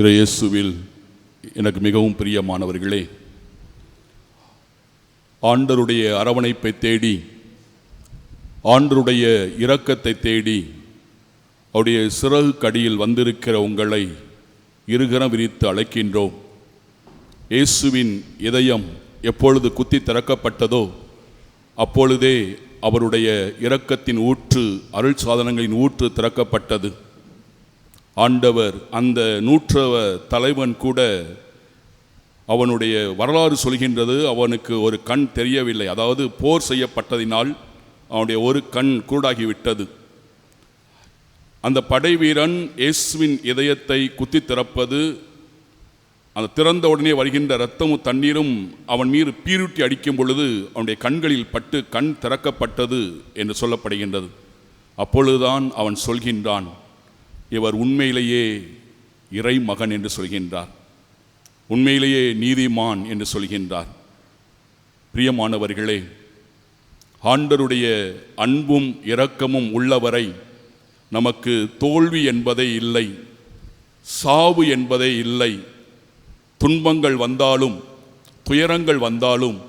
இறையேசுவில் எனக்கு மிகவும் பிரியமானவர்களே ஆண்டருடைய அரவணைப்பை தேடி ஆண்டருடைய இரக்கத்தை தேடி அவருடைய சிறகு கடியில் வந்திருக்கிற உங்களை இருகரம் விரித்து அழைக்கின்றோம். இயேசுவின் இதயம் எப்பொழுது குத்தி திறக்கப்பட்டதோ அப்பொழுதே அவருடைய இரக்கத்தின் ஊற்று அருள் சாதனங்களின் ஊற்று திறக்கப்பட்டது. ஆண்டவர் அந்த நூற்றவ தலைவன் கூட அவனுடைய வரலாறு சொல்கின்றது அவனுக்கு ஒரு கண் தெரியவில்லை. அதாவது போர் செய்யப்பட்டதினால் அவனுடைய ஒரு கண் குருடாகிவிட்டது. அந்த படை வீரன் இயேசுவின் இதயத்தை குத்தி திறப்பது அந்த திறந்த உடனே வருகின்ற இரத்தமும் தண்ணீரும் அவன் மீது பீருட்டி அடிக்கும் பொழுது அவனுடைய கண்களில் பட்டு கண் திறக்கப்பட்டது என்று சொல்லப்படுகின்றது. அப்பொழுதுதான் அவன் சொல்கின்றான் இவர் உண்மையிலேயே இறைமகன் என்று சொல்கின்றார். உண்மையிலேயே நீதிமான் என்று சொல்கின்றார். பிரியமானவர்களே ஆண்டருடைய அன்பும் இரக்கமும் உள்ளவரை நமக்கு தோல்வி என்பதே இல்லை சாவு என்பதே இல்லை. துன்பங்கள் வந்தாலும் துயரங்கள் வந்தாலும்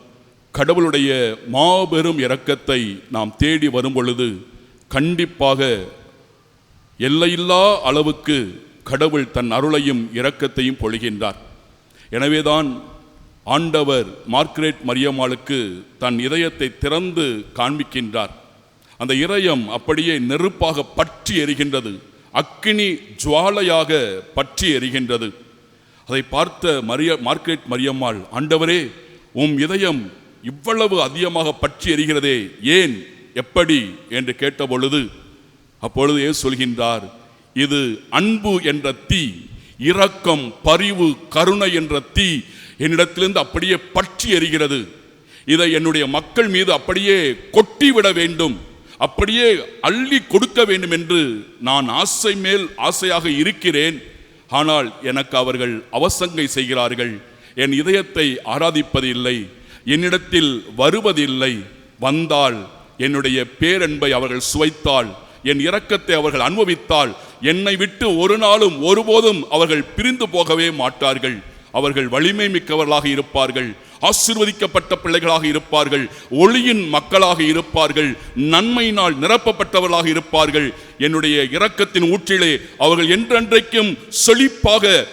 கடவுளுடைய மாபெரும் இரக்கத்தை நாம் தேடி வரும் பொழுது கண்டிப்பாக எல்லையில்லா அளவுக்கு கடவுள் தன் அருளையும் இரக்கத்தையும் பொழிகின்றார். எனவேதான் ஆண்டவர் மார்க்ரெட் மரியம்மாளுக்கு தன் இதயத்தை திறந்து காண்பிக்கின்றார். அந்த இதயம் அப்படியே நெருப்பாக பற்றி எரிகின்றது. அக்கினி ஜுவாலையாக பற்றி எரிகின்றது. அதை பார்த்த மரிய மார்க்ரேட் மரியம்மாள் ஆண்டவரே உம் இதயம் இவ்வளவு அதிகமாக பற்றி எரிகிறதே ஏன் எப்படி? என்று கேட்டபொழுது அப்பொழுது ஏ சொல்கின்றார் இது அன்பு என்ற தீ இரக்கம் பரிவு கருணை என்ற தீ என்னிடத்திலிருந்து அப்படியே பற்றி எறிகிறது இதை என்னுடைய மக்கள் மீது அப்படியே கொட்டிவிட வேண்டும். அப்படியே அள்ளி கொடுக்க வேண்டும் என்று நான் ஆசை மேல் ஆசையாக இருக்கிறேன். ஆனால் எனக்கு அவர்கள் அவசங்கை செய்கிறார்கள். என் இதயத்தை ஆராதிப்பதில்லை. என்னிடத்தில் வருவதில்லை. வந்தால் என்னுடைய பேரன்பை அவர்கள் சுவைத்தால் என் இரக்கத்தை அவர்கள் அனுபவித்தால் என்னை விட்டு ஒரு நாளும் ஒருபோதும் அவர்கள் பிரிந்து போகவே மாட்டார்கள். அவர்கள் வலிமை மிக்கவர்களாக இருப்பார்கள். ஆசிர்வதிக்கப்பட்ட பிள்ளைகளாக இருப்பார்கள். ஒளியின் மக்களாக இருப்பார்கள். நன்மையினால் நிரப்பப்பட்டவர்களாக இருப்பார்கள். என்னுடைய இரக்கத்தின் ஊற்றிலே அவர்கள் என்றென்றைக்கும் செழிப்பாக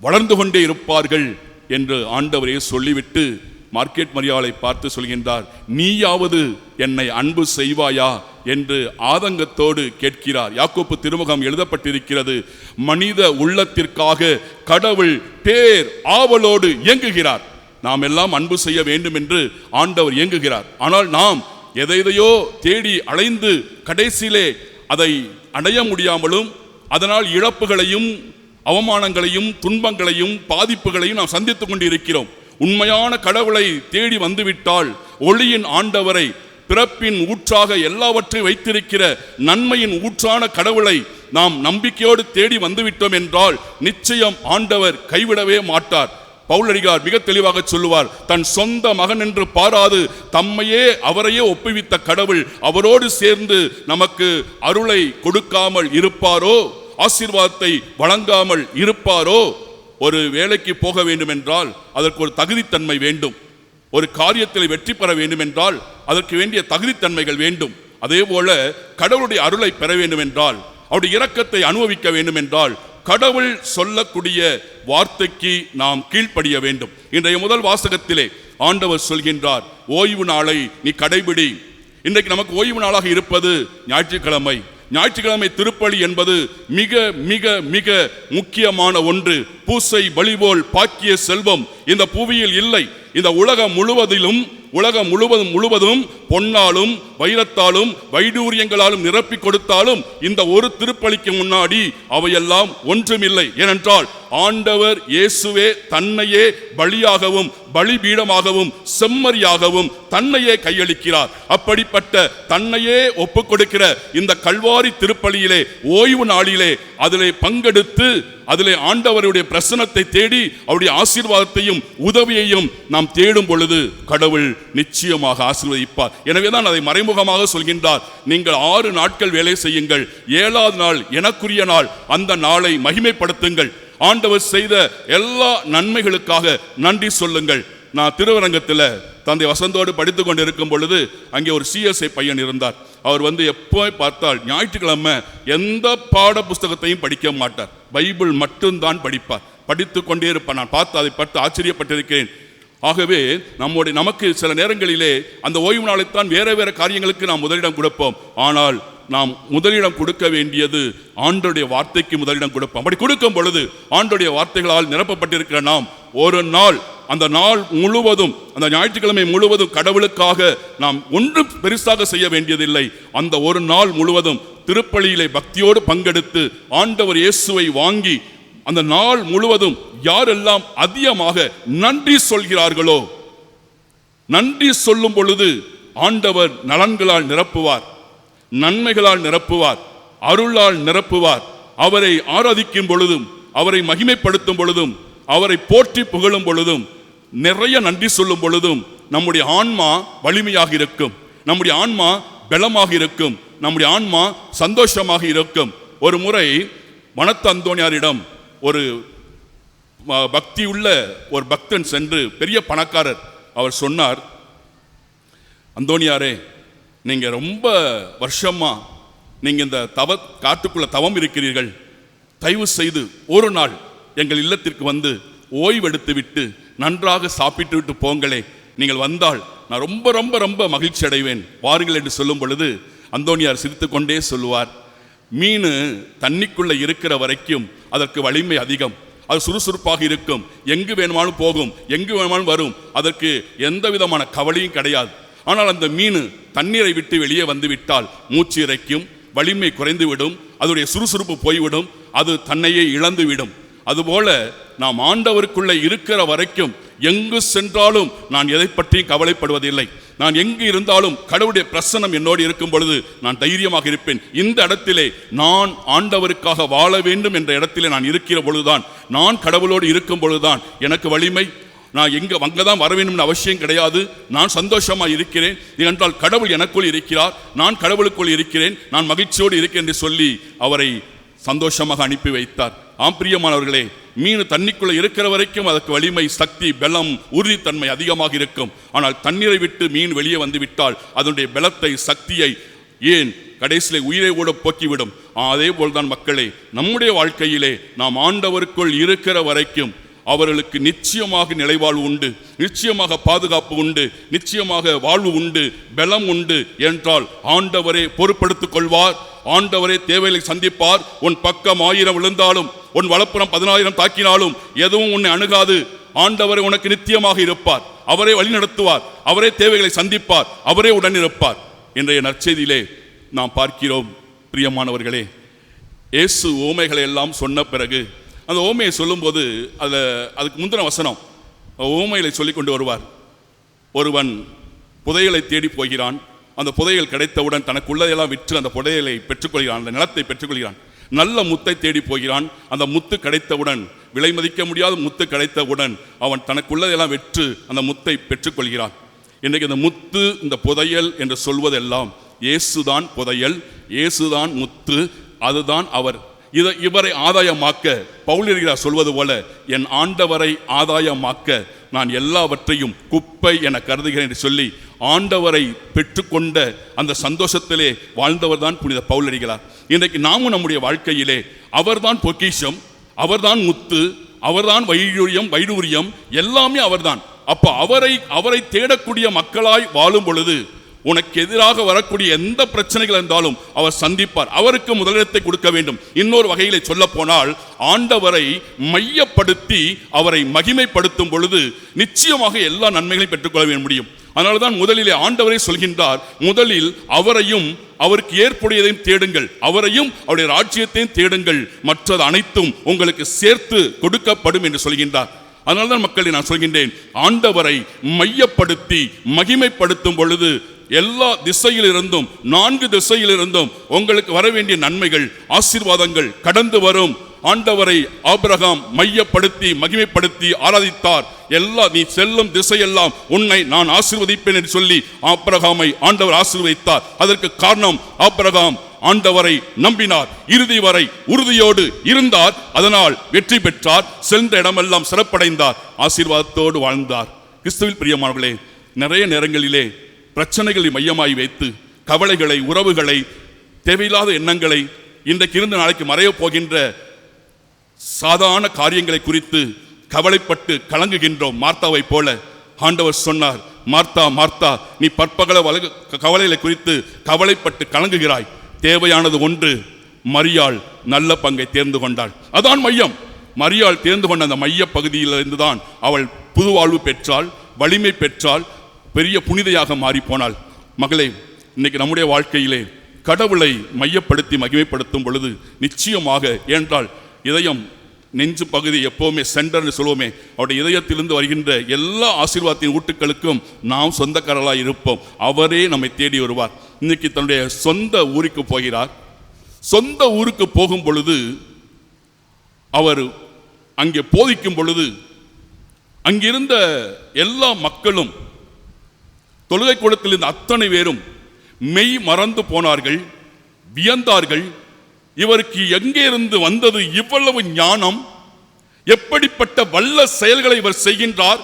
வளர்ந்து கொண்டே இருப்பார்கள் என்று ஆண்டவரே சொல்லிவிட்டு மார்க்கெட் மரியாதை பார்த்து சொல்கின்றார். நீயாவது என்னை அன்பு செய்வாயா? என்று ஆதங்கத்தோடு கேட்கிறார். யாக்கோப்பு திருமுகம் எழுதப்பட்டிருக்கிறது மனித உள்ளத்திற்காக கடவுள் பேர் ஆவலோடு இயங்குகிறார். நாம் எல்லாம் அன்பு செய்ய வேண்டும் என்று ஆண்டவர் இயங்குகிறார். ஆனால் நாம் எதையோ தேடி அலைந்து கடைசியிலே அதை அடைய முடியாமலும் அதனால் இழப்புகளையும் அவமானங்களையும் துன்பங்களையும் பாதிப்புகளையும் நாம் சந்தித்துக் கொண்டிருக்கிறோம். உண்மையான கடவுளை தேடி வந்துவிட்டால் ஒளியின் ஆண்டவரை பிறப்பின் ஊற்றாக எல்லாவற்றையும் வைத்திருக்கிற நன்மையின் ஊற்றான கடவுளை நாம் நம்பிக்கையோடு தேடி வந்துவிட்டோம் என்றால் நிச்சயம் ஆண்டவர் கைவிடவே மாட்டார். பவுலடிகார் மிக தெளிவாக சொல்லுவார் தன் சொந்த மகன் என்று பாராது தம்மையே அவரையே ஒப்புவித்த கடவுள் அவரோடு சேர்ந்து நமக்கு அருளை கொடுக்காமல் இருப்பாரோ? ஆசீர்வாதத்தை வழங்காமல் இருப்பாரோ? ஒரு வேலைக்கு போக வேண்டும் என்றால் அதற்கு ஒரு தகுதித்தன்மை வேண்டும். ஒரு காரியத்தில் வெற்றி பெற வேண்டும் என்றால் அதற்கு வேண்டிய தகுதித்தன்மைகள் வேண்டும். அதே போல கடவுளுடைய அருளை பெற வேண்டும் என்றால் அவருடைய இரக்கத்தை அனுபவிக்க வேண்டும் என்றால் கடவுள் சொல்லக்கூடிய வார்த்தைக்கு நாம் கீழ்ப்படிய வேண்டும். இன்றைய முதல் வாசகத்திலே ஆண்டவர் சொல்கின்றார் ஓய்வு நாளை நீ கடைபிடி. இன்றைக்கு நமக்கு ஓய்வு நாளாக இருப்பது ஞாயிற்றுக்கிழமை. ஞாயிற்றுக்கிழமை திருப்பலி என்பது மிக மிக மிக முக்கியமான ஒன்று. பூசை வழிபோல் பாக்கிய செல்வம். இந்த புவியில் இல்லை. இந்த உலகம் முழுவதிலும் உலகம் முழுவதும் முழுவதும் பொன்னாலும் வைரத்தாலும் வைடூரியங்களாலும் நிரப்பி கொடுத்தாலும் இந்த ஒரு திருப்பலிக்கு முன்னாடி அவையெல்லாம் ஒன்றுமில்லை. ஏனென்றால் ஆண்டவர் இயேசுவே தன்னையே பலியாகவும் பலிபீடமாகவும் செம்மறியாகவும் தன்னையே கையளிக்கிறார். அப்படிப்பட்ட தன்னையே ஒப்புக் கொடுக்கிற இந்த கல்வாரி திருப்பலியிலே ஓய்வு நாளிலே அதிலே பங்கெடுத்து அதிலே ஆண்டவருடைய பிரசனத்தை தேடி அவருடைய ஆசீர்வாதத்தையும் உதவியையும் நாம் தேடும் பொழுது கடவுள் நிச்சயமாக ஆசீர்வதிப்பார். எனவேதான் அதை மறைமுகமாக சொல்கின்றார். நீங்கள் ஆறு நாட்கள் வேலை செய்யுங்கள். ஏழாவது நாள் எனக்குரிய நாள். அந்த நாளை மகிமைப்படுத்துங்கள். ஆண்டவர் செய்த எல்லா நன்மைகளுக்காக நன்றி சொல்லுங்கள். நான் திருவரங்கத்தில் தந்தை வசந்தோடு படித்து கொண்டு இருக்கும் பொழுது அங்கே ஒரு சிஎஸ்ஐ பையன் இருந்தார். அவர் வந்து எப்போ பார்த்தால் ஞாயிற்றுக்கிழமை எந்த பாட புஸ்தகத்தையும் படிக்க மாட்டார். பைபிள் மட்டும்தான் படிப்பார். படித்து கொண்டே இருப்பார். நான் பார்த்து அதை பார்த்து ஆச்சரியப்பட்டிருக்கிறேன். ஆகவே நம்முடைய நமக்கு சில நேரங்களிலே அந்த ஓய்வு நாளைத்தான் வேற வேற காரியங்களுக்கு நாம் முதலிடம் கொடுப்போம். ஆனால் நாம் முதலிடம் கொடுக்க வேண்டியது ஆண்டுடைய வார்த்தைக்கு முதலிடம் கொடுப்போம். அப்படி கொடுக்கும் பொழுது ஆண்டுடைய வார்த்தைகளால் நிரப்பப்பட்டிருக்கிற நாம் ஒரு நாள் அந்த நாள் முழுவதும் அந்த ஞாயிற்றுக்கிழமை முழுவதும் கடவுளுக்காக நாம் ஒன்றும் பெருசாக செய்ய வேண்டியதில்லை. அந்த ஒரு நாள் முழுவதும் திருப்பலியிலே பக்தியோடு பங்கெடுத்து ஆண்டவர் இயேசுவை வாங்கி அந்த நாள் முழுவதும் யாரெல்லாம் அதிகமாக நன்றி சொல்கிறார்களோ நன்றி சொல்லும் பொழுது ஆண்டவர் நலன்களால் நிரப்புவார். நன்மைகளால் நிரப்புவார் அருளால் நிரப்புவார். அவரை ஆராதிக்கும் பொழுதும் அவரை மகிமைப்படுத்தும் பொழுதும் அவரை போற்றி புகழும் பொழுதும் நிறைய நன்றி சொல்லும் பொழுதும் நம்முடைய ஆன்மா வலிமையாக இருக்கும். நம்முடைய ஆன்மா பலமாக இருக்கும். நம்முடைய ஆன்மா சந்தோஷமாக இருக்கும். ஒரு முறை மனத்த அந்தோணியாரிடம் ஒரு பக்தி உள்ள ஒரு பக்தன் சென்று பெரிய பணக்காரர் அவர் சொன்னார் அந்தோணியாரே நீங்கள் ரொம்ப வருஷமா நீங்கள் இந்த தவ காட்டுக்குள்ள தவம் இருக்கிறீர்கள். தயவு செய்து ஒரு நாள் எங்கள் இல்லத்திற்கு வந்து ஓய்வெடுத்து விட்டு நன்றாக சாப்பிட்டு விட்டு போங்களே. நீங்கள் வந்தால் நான் ரொம்ப ரொம்ப ரொம்ப மகிழ்ச்சி அடைவேன். வாருங்கள் என்று சொல்லும் பொழுது அந்தோணியார் சிரித்துக்கொண்டே சொல்லுவார் மீன் தண்ணிக்குள்ளே இருக்கிற வரைக்கும் அதற்கு வலிமை அதிகம். அது சுறுசுறுப்பாக இருக்கும். எங்கு வேணுமானும் போகும். எங்கு வேணுமானும் வரும். அதற்கு எந்த விதமான கவலையும் கிடையாது. ஆனால் அந்த மீன் தண்ணீரை விட்டு வெளியே வந்துவிட்டால் மூச்சு இறைக்கும் வலிமை குறைந்துவிடும் அதோடைய சுறுசுறுப்பு போய்விடும் அது தன்னையே இழந்துவிடும். அதுபோல நாம் ஆண்டவருக்குள்ளே இருக்கிற வரைக்கும் எங்கு சென்றாலும் நான் எதை பற்றியும் கவலைப்படுவதில்லை. நான் எங்கு இருந்தாலும் கடவுளுடைய பிரசன்னம் என்னோடு இருக்கும் பொழுது நான் தைரியமாக இருப்பேன். இந்த இடத்திலே நான் ஆண்டவருக்காக வாழ வேண்டும் என்ற இடத்திலே நான் இருக்கிற பொழுதுதான் நான் கடவுளோடு இருக்கும் பொழுதுதான் எனக்கு வலிமை நான் எங்க அங்கதான் வர வேண்டும்னு அவசியம் கிடையாது. நான் சந்தோஷமா இருக்கிறேன். ஏனென்றால் கடவுள் எனக்குள் இருக்கிறார். நான் கடவுளுக்குள் இருக்கிறேன். நான் மகிழ்ச்சியோடு இருக்கிறேன் என்று சொல்லி அவரை சந்தோஷமாக அனுப்பி வைத்தார். ஆம் பிரியமானவர்களே மீன் தண்ணிக்குள்ளே இருக்கிற வரைக்கும் அதற்கு வலிமை சக்தி பலம் உறுதித்தன்மை அதிகமாக இருக்கும். ஆனால் தண்ணீரை விட்டு மீன் வெளியே வந்து விட்டால் அதனுடைய பலத்தை சக்தியை ஏன் கடைசியிலே உயிரை கூட போக்கிவிடும். அதே போல்தான் மக்களே நம்முடைய வாழ்க்கையிலே நாம் ஆண்டவருக்குள் இருக்கிற வரைக்கும் அவர்களுக்கு நிச்சயமாக நிலைவாழ்வு உண்டு நிச்சயமாக பாதுகாப்பு உண்டு நிச்சயமாக வாழ்வு உண்டு பலம் உண்டு என்றால் ஆண்டவரே பொறுப்படுத்திக் கொள்வார் ஆண்டவரே தேவைகளை சந்திப்பார். உன் பக்கம் ஆயிரம் விழுந்தாலும் உன் வளப்புறம் பதினாயிரம் தாக்கினாலும் எதுவும் உன்னை அணுகாது. ஆண்டவரே உனக்கு நித்தியமாக இருப்பார் அவரே வழிநடத்துவார் அவரே தேவைகளை சந்திப்பார் அவரே உடன் இருப்பார். இன்றைய நற்செய்தியிலே நாம் பார்க்கிறோம் பிரியமானவர்களே இயேசு ஓமைகளை எல்லாம் சொன்ன பிறகு அந்த ஓமையை சொல்லும்போது அதில் அதுக்கு முந்தின வசனம் ஓமைகளை சொல்லிக் கொண்டு வருவார். ஒருவன் புதையலை தேடி போகிறான் அந்த புதையல் கிடைத்தவுடன் தனக்கு உள்ளதையெல்லாம் விற்று அந்த புதையலை பெற்றுக்கொள்கிறான் அந்த நிலத்தை பெற்றுக்கொள்கிறான். நல்ல முத்தை தேடி போகிறான் அந்த முத்து கிடைத்தவுடன் விலை மதிக்க முடியாத முத்து கிடைத்தவுடன் அவன் தனக்குள்ளதையெல்லாம் விற்று அந்த முத்தை பெற்றுக்கொள்கிறான். இன்றைக்கு இந்த முத்து இந்த புதையல் என்று சொல்வதெல்லாம் இயேசுதான் புதையல் இயேசுதான் முத்து அதுதான் அவர் இதை இவரை ஆதாயமாக்க பவுலியர்களார் சொல்வது போல என் ஆண்டவரை ஆதாயமாக்க நான் எல்லாவற்றையும் குப்பை என கருதுகிறேன் என்று சொல்லி ஆண்டவரை பெற்றுக்கொண்ட அந்த சந்தோஷத்திலே வாழ்ந்தவர் தான் புனித பவுலடிகளார் இன்றைக்கு நாமும் நம்முடைய வாழ்க்கையிலே அவர்தான் பொக்கிஷம் அவர்தான் முத்து அவர்தான் வைடூரியம் வைடூரியம் எல்லாமே அவர்தான். அப்போ அவரை அவரை தேடக்கூடிய மக்களாய் வாழும் பொழுது உனக்கு எதிராக வரக்கூடிய எந்த பிரச்சனைகள் இருந்தாலும் அவர் சந்திப்பார். அவருக்கு முதலிடத்தை கொடுக்க வேண்டும். இன்னொரு வகையில் சொல்ல போனால் ஆண்டவரை மையப்படுத்தி அவரை மகிமைப்படுத்தும் பொழுது நிச்சயமாக எல்லா நன்மைகளையும் பெற்றுக்கொள்ள முடியும். அதனால்தான் முதலிலே ஆண்டவரை சொல்கின்றார் முதலில் அவரையும் அவருக்கு ஏற்புடையதையும் தேடுங்கள். அவரையும் அவருடைய ராஜ்யத்தையும் தேடுங்கள். மற்றது அனைத்தும் உங்களுக்கு சேர்த்து கொடுக்கப்படும் என்று சொல்கின்றார். அதனால்தான் மக்களை நான் சொல்கின்றேன் ஆண்டவரை மையப்படுத்தி மகிமைப்படுத்தும் பொழுது எல்லா திசையிலிருந்தும் நான்கு திசையிலிருந்தும் உங்களுக்கு வர வேண்டிய நன்மைகள் ஆசீர்வாதங்கள் கடந்து வரும். ஆண்டவரை ஆபிரகாம் மையப்படுத்தி மகிமைப்படுத்தி ஆராதித்தார். எல்லா நீ செல்லும் திசையெல்லாம் உன்னை நான் ஆசீர்வதிப்பேன் என்று சொல்லி ஆபிரகாமை ஆண்டவர் ஆசீர்வதித்தார். அதற்கு காரணம் ஆபிரகாம் ஆண்டவரை நம்பினார். இறுதி வரை உறுதியோடு இருந்தார். அதனால் வெற்றி பெற்றார். சென்ற இடமெல்லாம் சிறப்படைந்தார். ஆசீர்வாதத்தோடு வாழ்ந்தார். கிறிஸ்துவில் பிரியமானவர்களே நிறைய நேரங்களிலே பிரச்சனைகளை மையமாய் வைத்து கவலைகளை உறவுகளை தேவையில்லாத எண்ணங்களை இன்றைக்கு இருந்து நாளைக்கு மறையப் போகின்ற சாதாரண காரியங்களை குறித்து கவலைப்பட்டு கலங்குகின்றோம் மார்த்தாவை போல. ஆண்டவர் சொன்னார் மார்த்தா மார்த்தா நீ பற்பகல வலகு கவலைகளை குறித்து கவலைப்பட்டு கலங்குகிறாய். தேவையானது ஒன்று மரியாள் நல்ல பங்கை தேர்ந்து கொண்டாள். அதான் மையம். மரியாள் தேர்ந்து கொண்ட அந்த மைய பகுதியிலிருந்து தான் அவள் புது வாழ்வு பெற்றாள் வலிமை பெற்றாள் பெரிய புனிதையாக மாறி போனாள் மகளே இன்னைக்கு நம்முடைய வாழ்க்கையிலே கடவுளை மையப்படுத்தி மகிமைப்படுத்தும் பொழுது நிச்சயமாக ஏன்றால் இதயம் நெஞ்சு பகுதி எப்போவுமே சென்டர்னு சொல்லுவோமே அவருடைய இதயத்திலிருந்து வருகின்ற எல்லா ஆசீர்வாதத்தின் ஊட்டுக்களுக்கும் நாம் சொந்தக்காரர்களாக இருப்போம். அவரே நம்மை தேடி வருவார். இன்னைக்கு தன்னுடைய சொந்த ஊருக்கு போகிறார். சொந்த ஊருக்கு போகும் பொழுது அவர் அங்கே போதிக்கும் பொழுது அங்கிருந்த எல்லா மக்களும் தொழுகை கூடத்தில் இருந்த அத்தனை பேரும் மெய் மறந்து போனார்கள் வியந்தார்கள் இவருக்கு எங்கே இருந்து வந்தது இவ்வளவு ஞானம்? எப்படிப்பட்ட வல்ல செயல்களை இவர் செய்கின்றார்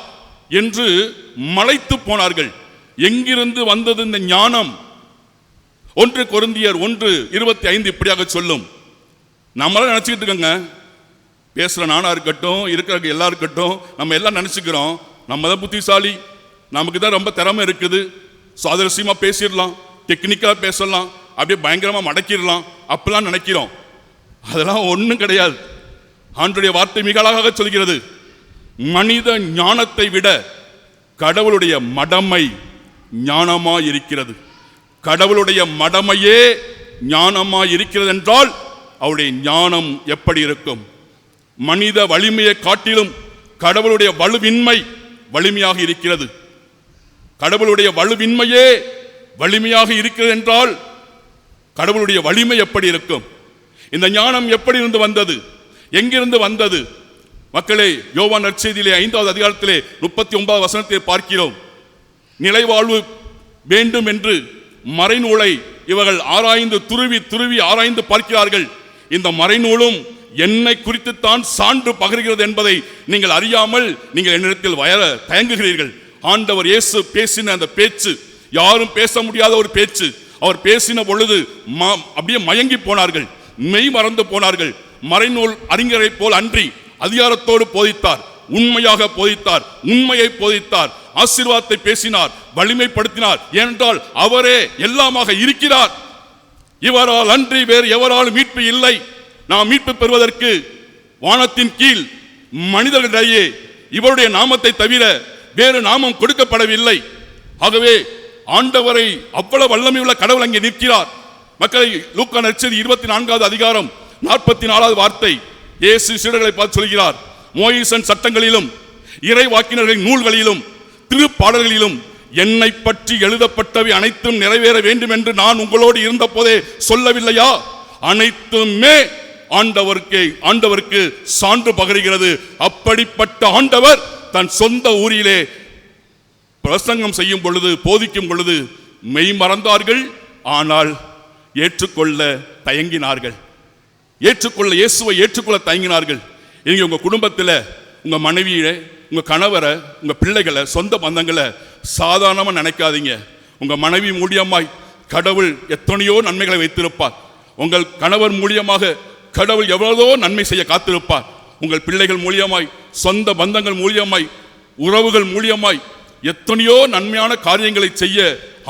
என்று மலைத்து போனார்கள். எங்கிருந்து வந்தது இந்த ஞானம்? ஒன்று கொருந்தியர் ஒன்று இருபத்தி ஐந்து இப்படியாக சொல்லும். நம்மளாம் நினச்சிக்கிட்டு இருக்கோங்க. பேசுகிற நானா இருக்கட்டும் இருக்கிற எல்லாம் இருக்கட்டும் நம்ம எல்லாம் நினச்சிக்கிறோம். நம்ம தான் புத்திசாலி. நமக்கு தான் ரொம்ப திறமை இருக்குது. சுவாரஸ்யமாக பேசிடலாம். டெக்னிக்காக பேசலாம். அப்படியே பயங்கரமாக மடக்கிடலாம். அப்படிலாம் நினைக்கிறோம். அதெல்லாம் ஒன்றும் கிடையாது. ஆண்டுடைய வார்த்தை மிக அழகாக சொல்கிறது. மனித ஞானத்தை விட கடவுளுடைய மடமை ஞானமாக இருக்கிறது கடவுளுடைய மடமையே ஞானமாக இருக்கிறது என்றால் அவருடைய ஞானம் எப்படி இருக்கும்? மனித வலிமையை காட்டிலும் கடவுளுடைய வலுவின்மை வலிமையாக இருக்கிறது. கடவுளுடைய வலுவின்மையே வலிமையாக இருக்கிறது என்றால் கடவுளுடைய வலிமை எப்படி இருக்கும்? இந்த ஞானம் எப்படி இருந்து வந்தது? எங்கிருந்து வந்தது? மக்களே யோவான் நற்செய்தியிலே ஐந்தாவது அதிகாரத்திலே முப்பத்தி ஒன்பது வசனத்தை பார்க்கிறோம். நிலைவாழ்வு வேண்டும் என்று மறைநூலை இவர்கள் ஆராய்ந்து துருவி துருவி ஆராய்ந்து பார்க்கிறார்கள். இந்த மறைநூலும் என்னை குறித்துத்தான் சான்று பகர்கிறது என்பதை நீங்கள் அறியாமல் நீங்கள் என்னிடத்தில் வயர தயங்குகிறீர்கள். ஆண்டவர் இயேசு பேசின அந்த பேச்சு யாரும் பேச முடியாத ஒரு பேச்சு அவர் பேசின பொழுது ம- அப்படியே மயங்கி போனார்கள். மெய் மறந்து போனார்கள். மறைநூல் அறிஞரை போல் அன்றி அதிகாரத்தோடு போதித்தார். உண்மையாக போதித்தார். உண்மையை போதித்தார். ஆசீர்வாதத்தை பேசினார். வலிமைப்படுத்தினார். ஏனென்றால் அவரே எல்லாமாக இருக்கிறார். இவரால் அன்றி வேறு எவராலும் மீட்பு இல்லை. நாம் மீட்பு பெறுவதற்கு வானத்தின் கீழ் மனிதர்களிடையே இவருடைய நாமத்தை தவிர வேறு நாமம் கொடுக்கப்படவில்லை. ஆகவே ஆண்டவரை அவ்வளவு வல்லமையுள்ள கடவுள் அங்கே நிற்கிறார். மக்களை லூக்கா நற்செய்தி இருபத்தி நான்காவது அதிகாரம் நாற்பத்தி நாலாவது வார்த்தை. இயேசு சீடர்களை பார்த்து சொல்கிறார் மோயிசன் சட்டங்களிலும் இறை வாக்கினர்களின் நூல்களிலும் திருப்பாடல்களிலும் என்னை பற்றி எழுதப்பட்டவை அனைத்தும் நிறைவேற வேண்டும் என்று நான் உங்களோடு இருந்த போதே சொல்லவில்லையா? அனைத்துமே ஆண்டவருக்கு ஆண்டவருக்கு சான்று பகருகிறது. அப்படிப்பட்ட ஆண்டவர் தன் சொந்த ஊரிலே பிரசங்கம் செய்யும் பொழுது போதிக்கும் பொழுது மெய் மறந்தார்கள் ஆனால் ஏற்றுக்கொள்ள தயங்கினார்கள். ஏற்றுக்கொள்ள இயேசுவை ஏற்றுக்கொள்ள தயங்கினார்கள். இங்க உங்க குடும்பத்தில் உங்க மனைவியை உங்க கணவரை உங்க பிள்ளைகளை சொந்த பந்தங்களை சாதாரணமாக நினைக்காதீங்க. உங்க மனைவி மூலியமாய் கடவுள் எத்தனையோ நன்மைகளை வைத்திருப்பார். உங்கள் கணவர் மூலியமாக கடவுள் எவ்வளவோ நன்மை செய்ய காத்திருப்பார். உங்கள் பிள்ளைகள் மூலியமாய் சொந்த பந்தங்கள் மூலியமாய் உறவுகள் மூலியமாய் எத்தனையோ நன்மையான காரியங்களை செய்ய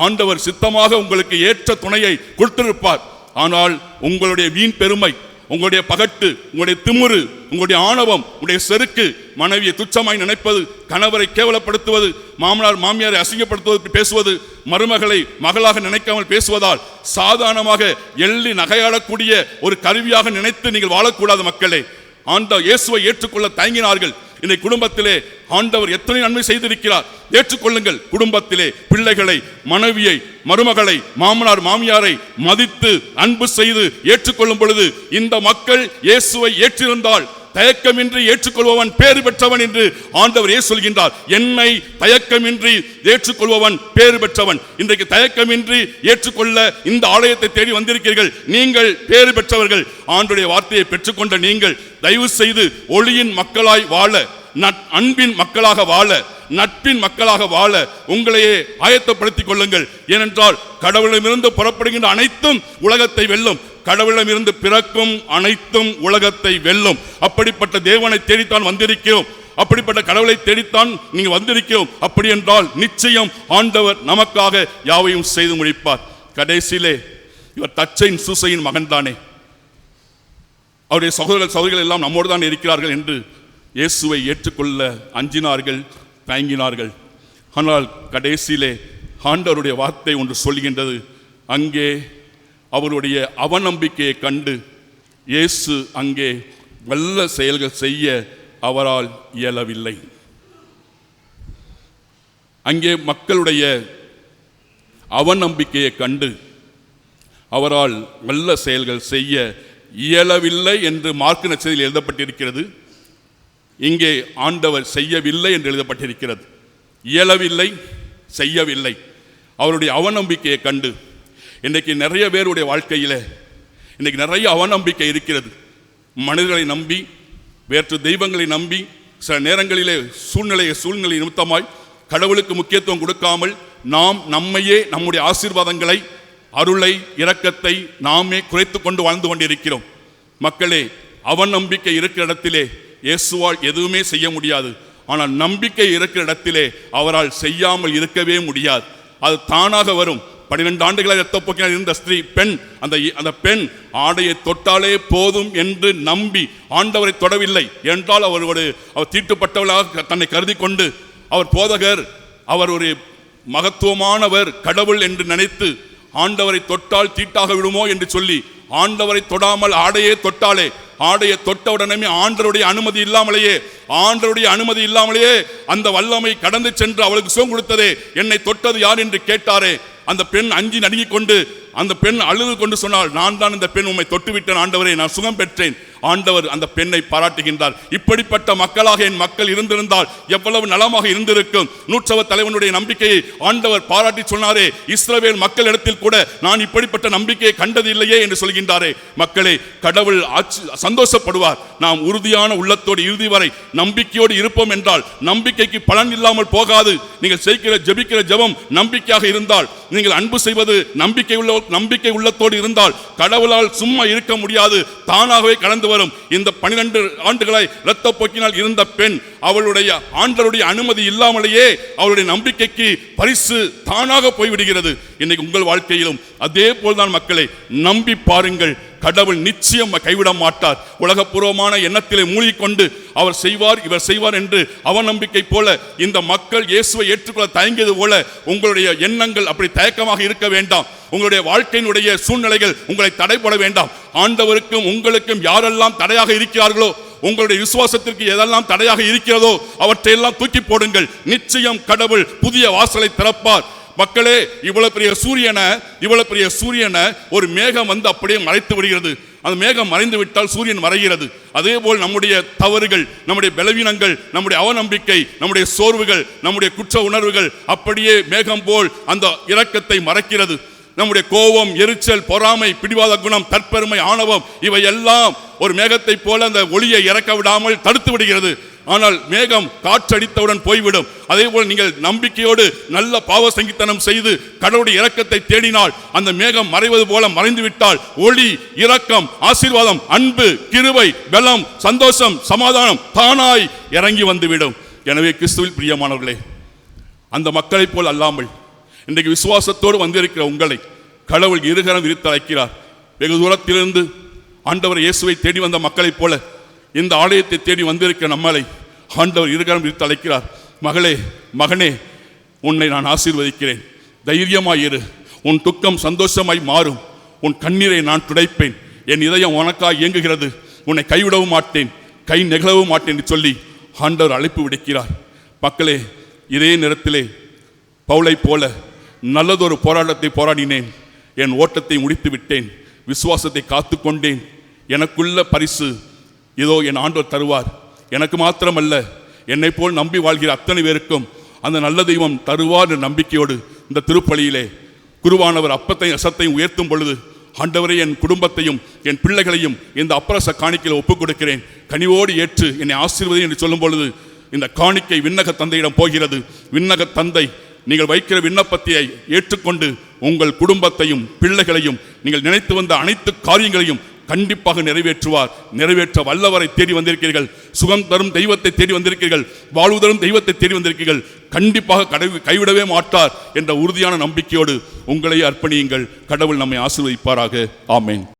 ஆண்டவர் சித்தமாக உங்களுக்கு ஏற்ற துணையை கொடுத்திருப்பார். ஆனால் உங்களுடைய வீண் பெருமை உங்களுடைய பகட்டு உங்களுடைய திமுரு உங்களுடைய ஆணவம் உங்களுடைய செருக்கு மனைவியை துச்சமாய் நினைப்பது கணவரை கேவலப்படுத்துவது மாமனார் மாமியாரை அசிங்கப்படுத்துவதற்கு பேசுவது மருமகளை மகளாக நினைக்காமல் பேசுவதால் சாதாரணமாக எள்ளி நகையாடக்கூடிய ஒரு கருவியாக நினைத்து நீங்கள் வாழக்கூடாத மக்களே. ஆண்ட இயேசுவை ஏற்றுக்கொள்ள தயங்கினார்கள். இன்னைக்கு குடும்பத்திலே ஆண்டவர் எத்தனை நன்மை செய்திருக்கிறார்? ஏற்றுக்கொள்ளுங்கள். குடும்பத்திலே பிள்ளைகளை மனைவியை மருமகளை மாமனார் மாமியாரை மதித்து அன்பு செய்து ஏற்றுக்கொள்ளும் பொழுது இந்த மக்கள் இயேசுவை ஏற்றிருந்தால் தயக்கமின்றி ஏற்றுக்கொள்பவன் பேறு பெற்றவன் என்று ஆண்டவர் ஏ சொல்கின்றார். என்னை தயக்கமின்றி ஏற்றுக்கொள்பவன் பேறு பெற்றவன். இன்றைக்கு தயக்கமின்றி ஏற்றுக்கொள்ள இந்த ஆலயத்தை தேடி வந்திருக்கிறீர்கள். நீங்கள் பேறு பெற்றவர்கள். ஆண்டுடைய வார்த்தையை பெற்றுக்கொண்ட நீங்கள் தயவு செய்து ஒளியின் மக்களாய் வாழ நட்- அன்பின் மக்களாக வாழ நட்பின் மக்களாக வாழ உங்களையே ஆயத்தப்படுத்திக் கொள்ளுங்கள். ஏனென்றால் கடவுளிடமிருந்து புறப்படுகின்ற அனைத்தும் உலகத்தை வெல்லும். கடவுளிடமிருந்து பிறக்கும் அனைத்தும் உலகத்தை வெல்லும். அப்படிப்பட்ட தேவனை தேடித்தான் வந்திருக்கிறோம். அப்படிப்பட்ட கடவுளை தேடித்தான் நீங்க வந்திருக்கிறோம். அப்படி என்றால் நிச்சயம் ஆண்டவர் நமக்காக யாவையும் செய்து முடிப்பார். கடைசியிலே இவர் தச்சையின் சூசையின் மகன்தானே. அவருடைய சகோதர சகோதரிகள் எல்லாம் நம்மோடு தான் இருக்கிறார்கள் என்று இயேசுவை ஏற்றுக்கொள்ள அஞ்சினார்கள் தயங்கினார்கள். ஆனால் கடைசியிலே ஆண்டவருடைய வார்த்தை ஒன்று சொல்கின்றது அங்கே அவருடைய அவநம்பிக்கையை கண்டு இயேசு அங்கே நல்ல செயல்கள் செய்ய அவரால் இயலவில்லை. அங்கே மக்களுடைய அவநம்பிக்கையை கண்டு அவரால் நல்ல செயல்கள் செய்ய இயலவில்லை என்று மார்க்கு நச்சதில் எழுதப்பட்டிருக்கிறது. இங்கே ஆண்டவர் செய்யவில்லை என்று எழுதப்பட்டிருக்கிறது. இயலவில்லை செய்யவில்லை. அவருடைய அவநம்பிக்கையை கண்டு இன்றைக்கு நிறைய பேருடைய வாழ்க்கையில் இன்றைக்கு நிறைய அவநம்பிக்கை இருக்கிறது. மனிதர்களை நம்பி வேற்று தெய்வங்களை நம்பி சில நேரங்களிலே சூழ்நிலையை சூழ்நிலை நிமித்தமாய் கடவுளுக்கு முக்கியத்துவம் கொடுக்காமல் நாம் நம்மையே நம்முடைய ஆசீர்வாதங்களை அருளை இரக்கத்தை நாமே குறைத்து கொண்டு வாழ்ந்து கொண்டிருக்கிறோம். மக்களே அவநம்பிக்கை இருக்கிற இடத்திலே இயேசுவால் எதுவுமே செய்ய முடியாது. ஆனால் நம்பிக்கை இருக்கிற இடத்திலே அவரால் செய்யாமல் இருக்கவே முடியாது. அது தானாக வரும். பன்னிரெண்டு ஆண்டுகளாக ரத்தப்போக்கினால் இருந்த ஸ்திரீ பெண் அந்த அந்த பெண் ஆடையை தொட்டாலே போதும் என்று நம்பி ஆண்டவரை தொடவில்லை என்றால் அவர் ஒரு அவர் தீட்டுப்பட்டவளாக தன்னை கருதி கொண்டு அவர் போதகர் அவர் ஒரு மகத்துவமானவர் கடவுள் என்று நினைத்து ஆண்டவரை தொட்டால் தீட்டாக விடுமோ என்று சொல்லி ஆண்டவரை தொடாமல் ஆடையே தொட்டாலே ஆடையை தொட்ட உடனே ஆண்டருடைய அனுமதி இல்லாமலேயே ஆண்டருடைய அனுமதி இல்லாமலேயே அந்த வல்லமை கடந்து சென்று அவளுக்கு சுகம் கொடுத்ததே என்னை தொட்டது யார் என்று கேட்டாரே அந்த பெண் அஞ்சு நடுங்கிக் கொண்டு அந்த பெண் அழுது கொண்டு சொன்னால் நான் தான் இந்த பெண் உம்மை தொட்டுவிட்டேன் ஆண்டவரை நான் சுகம் பெற்றேன். ஆண்டவர் அந்த பெண்ணை பாராட்டுகின்றார். இப்படிப்பட்ட மக்களாக என் மக்கள் இருந்திருந்தால் எவ்வளவு நலமாக இருந்திருக்கும். நூற்றவ தலைவனுடைய நம்பிக்கையை ஆண்டவர் பாராட்டி சொன்னாரே இஸ்ரவேல் மக்களிடத்தில் கூட நான் இப்படிப்பட்ட நம்பிக்கையை கண்டது இல்லையே என்று சொல்கின்றாரே. மக்களே கடவுள் சந்தோஷப்படுவார். நாம் உறுதியான உள்ளத்தோடு இறுதி வரை நம்பிக்கையோடு இருப்போம் என்றால் நம்பிக்கைக்கு பலன் இல்லாமல் போகாது. நீங்கள் செய்கிற ஜெபிக்கிற ஜெபம் நம்பிக்கையாக இருந்தால் நீங்கள் அன்பு செய்வது நம்பிக்கை உள்ள நம்பிக்கை உள்ளத்தோடு இருந்தால் கடவுளால் சும்மா இருக்க முடியாது. தானாகவே கடந்து வரும் இந்த பனிரெண்டு ஆண்டுகளாய் இரத்த போக்கினால் இருந்த பெண் அவளுடைய ஆண்டருடைய அனுமதி இல்லாமலேயே அவளுடைய நம்பிக்கைக்கு பரிசு தானாக போய்விடுகிறது. இன்னைக்கு உங்கள் வாழ்க்கையிலும் அதே போல்தான் மக்களை நம்பி பாருங்கள். கடவுள் நிச்சயம் கைவிட மாட்டார். உலகப்பூர்வமான எண்ணத்திலே மூழ்கிக்கொண்டு அவர் செய்வார் இவர் செய்வார் என்று அவநம்பிக்கை போல இந்த மக்கள் இயேசுவை ஏற்றுக்கொள்ள தயங்கியது போல உங்களுடைய எண்ணங்கள் அப்படி தயக்கமாக இருக்க வேண்டாம். உங்களுடைய வாழ்க்கையினுடைய சூழ்நிலைகள் உங்களை தடைப்பட வேண்டாம். ஆண்டவருக்கும் உங்களுக்கும் யாரெல்லாம் தடையாக இருக்கிறார்களோ உங்களுடைய விசுவாசத்திற்கு எதெல்லாம் தடையாக இருக்கிறதோ அவற்றையெல்லாம் தூக்கி போடுங்கள். நிச்சயம் கடவுள் புதிய வாசலை திறப்பார். மக்களே இவ்வளவு பெரிய சூரியனை இவ்வளவு பெரிய சூரியனை ஒரு மேகம் வந்து அப்படியே மறைத்து விடுகிறது. அந்த மேகம் மறைந்து விட்டால் சூரியன் மறைகிறது. அதே போல் நம்முடைய தவறுகள் நம்முடைய பலவீனங்கள் நம்முடைய அவநம்பிக்கை நம்முடைய சோர்வுகள் நம்முடைய குற்ற உணர்வுகள் அப்படியே மேகம் போல் அந்த இரக்கத்தை மறைக்கிறது. நம்முடைய கோபம் எரிச்சல் பொறாமை பிடிவாத குணம் தற்பெருமை ஆணவம் இவை எல்லாம் ஒரு மேகத்தை போல அந்த ஒளியை இறக்க விடாமல் தடுத்து விடுகிறது. ஆனால் மேகம் காற்றடித்தவுடன் போய்விடும். அதே போல் நீங்கள் நம்பிக்கையோடு நல்ல பாவசங்கித்தனம் செய்து கடவுளுடைய இரக்கத்தை தேடினால் அந்த மேகம் மறைவது போல மறைந்து விட்டால் ஒளி இரக்கம் ஆசீர்வாதம் அன்பு கிருவை பலம் சந்தோஷம் சமாதானம் தானாய் இறங்கி வந்துவிடும். எனவே கிறிஸ்துவில் பிரியமானவர்களே அந்த மக்களைப் போல் அல்லாமல் இன்றைக்கு விசுவாசத்தோடு வந்திருக்கிற உங்களை கடவுள் இருகரம் விரித்து அழைக்கிறார் வெகு தூரத்திலிருந்து ஆண்டவர் இயேசுவை தேடி வந்த மக்களைப் போல இந்த ஆலயத்தை தேடி வந்திருக்கிற நம்மளை ஆண்டவர் இருகரம் விரித்து அழைக்கிறார். மகளே மகனே உன்னை நான் ஆசீர்வதிக்கிறேன். தைரியமாயிரு உன் துக்கம் சந்தோஷமாய் மாறும். உன் கண்ணீரை நான் துடைப்பேன். என் இதயம் உனக்காய் இயங்குகிறது உன்னை கைவிடவும் மாட்டேன். கை நெகழவும் மாட்டேன் என்று சொல்லி ஆண்டவர் அழைப்பு விடுக்கிறார். மக்களே இதே நேரத்திலே பவுளை போல நல்லதொரு போராட்டத்தை போராடினேன். என் ஓட்டத்தை முடித்து விட்டேன் விசுவாசத்தை காத்து கொண்டேன் எனக்குள்ள பரிசு இதோ என் ஆண்டோர் தருவார். எனக்கு மாத்திரமல்ல என்னை போல் நம்பி வாழ்கிற அத்தனை பேருக்கும் அந்த நல்ல தெய்வம் தருவார் என்ற நம்பிக்கையோடு இந்த திருப்பலியிலே குருவானவர் அப்பத்தையும் அசத்தையும் உயர்த்தும் பொழுது ஆண்டவரை என் குடும்பத்தையும் என் பிள்ளைகளையும் இந்த அப்பரச காணிக்கையில் ஒப்புக் கொடுக்கிறேன் கனிவோடு ஏற்று என்னை ஆசீர்வதி என்று சொல்லும் பொழுது இந்த காணிக்கை விண்ணக தந்தையிடம் போகிறது. விண்ணக தந்தை நீங்கள் வைக்கிற விண்ணப்பத்தை ஏற்றுக்கொண்டு உங்கள் குடும்பத்தையும் பிள்ளைகளையும் நீங்கள் நினைத்து வந்த அனைத்து காரியங்களையும் கண்டிப்பாக நிறைவேற்றுவார். நிறைவேற்ற வல்லவரை தேடி வந்திருக்கிறீர்கள். சுகம் தரும் தெய்வத்தை தேடி வந்திருக்கிறீர்கள். வாழ்வு தரும் தெய்வத்தை தேடி வந்திருக்கிறீர்கள். கண்டிப்பாக கடவுள் கைவிடவே மாட்டார் என்ற உறுதியான நம்பிக்கையோடு உங்களை அர்ப்பணியுங்கள். கடவுள் நம்மை ஆசிர்வதிப்பாராக. ஆமேன்.